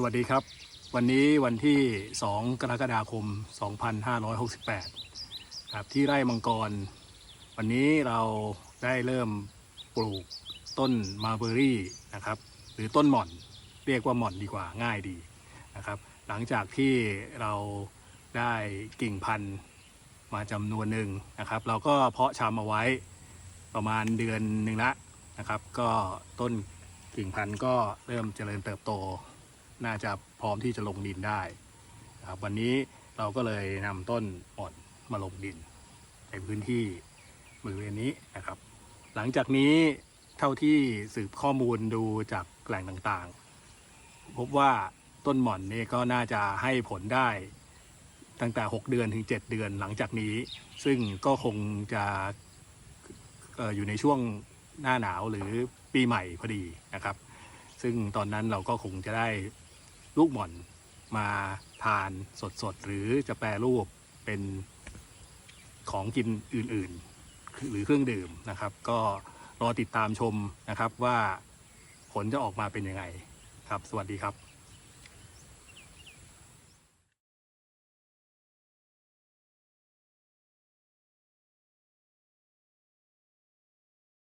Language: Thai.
สวัสดีครับ วันนี้วันที่ 2 กรกฎาคม 2568 ครับที่ไร่มังกร วันนี้เราได้เริ่มปลูกต้นมาเบอรี่นะครับ หรือต้นหม่อน เรียกว่าหม่อนดีกว่าง่ายดีนะครับ หลังจากที่เราได้กิ่งพันธุ์มาจำนวนหนึ่งนะครับ เราก็เพาะชำเอาไว้ประมาณเดือนหนึ่งละนะครับ ก็ต้นกิ่งพันธุ์ก็เริ่มเจริญเติบโต น่าจะพร้อมที่จะลงดินได้นะครับวันนี้เราก็เลยนำต้นอ่อนมาลงดิน ในพื้นที่บริเวณนี้นะครับ หลังจากนี้เท่าที่สืบข้อมูลดูจากแหล่งต่างๆ พบว่าต้นหม่อนนี่ก็น่าจะให้ผลได้ตั้งแต่ 6 เดือนถึง 7 เดือนหลังจากนี้ ซึ่งก็คงจะออยู่ในช่วงหน้าหนาวหรือปีใหม่พอดีนะครับ ซึ่งตอนนั้นเราก็คงจะได้ ลูกหม่อนมาทานสดๆ หรือจะแปรรูปเป็นของกินอื่นๆ หรือเครื่องดื่มนะครับ ก็รอติดตามชมนะครับว่าผลจะออกมาเป็นยังไงครับ สวัสดีครับ